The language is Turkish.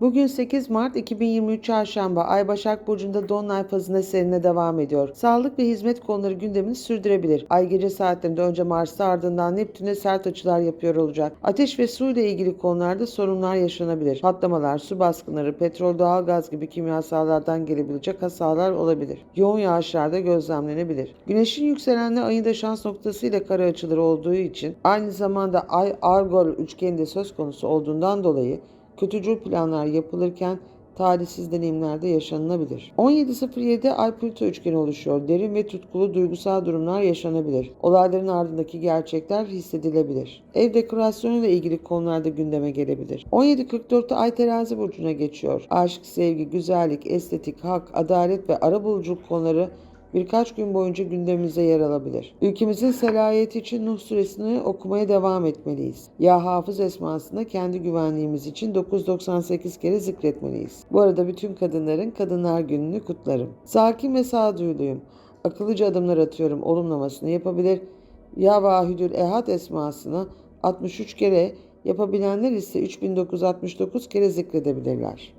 Bugün 8 Mart 2023 Çarşamba Ay Başak Burcu'nda Dolunay fazında serine devam ediyor. Sağlık ve hizmet konuları gündemini sürdürebilir. Ay gece saatlerinde önce Mars'ta ardından Neptün'e sert açılar yapıyor olacak. Ateş ve su ile ilgili konularda sorunlar yaşanabilir. Patlamalar, su baskınları, petrol, doğalgaz gibi kimyasallardan gelebilecek hasarlar olabilir. Yoğun yağışlar da gözlemlenebilir. Güneşin yükselenle ayın da şans noktası ile kare açıları olduğu için aynı zamanda Ay Argol üçgeni de söz konusu olduğundan dolayı kötücül planlar yapılırken talihsiz deneyimler de yaşanılabilir. 17.07'de Ay Plüto üçgeni oluşuyor. Derin ve tutkulu duygusal durumlar yaşanabilir. Olayların ardındaki gerçekler hissedilebilir. Ev dekorasyonu ile ilgili konularda gündeme gelebilir. 17.44'te Ay Terazi burcuna geçiyor. Aşk, sevgi, güzellik, estetik, hak, adalet ve arabuluculuk konuları birkaç gün boyunca gündemimize yer alabilir. Ülkemizin selayeti için Nuh suresini okumaya devam etmeliyiz. Ya Hafız esmasında kendi güvenliğimiz için 998 kere zikretmeliyiz. Bu arada bütün kadınların Kadınlar Günü'nü kutlarım. Sakin ve sağduyuluyum. Akıllıca adımlar atıyorum olumlamasını yapabilir. Ya Vahidül Ehad esmasını 63 kere yapabilenler ise 3969 kere zikredebilirler.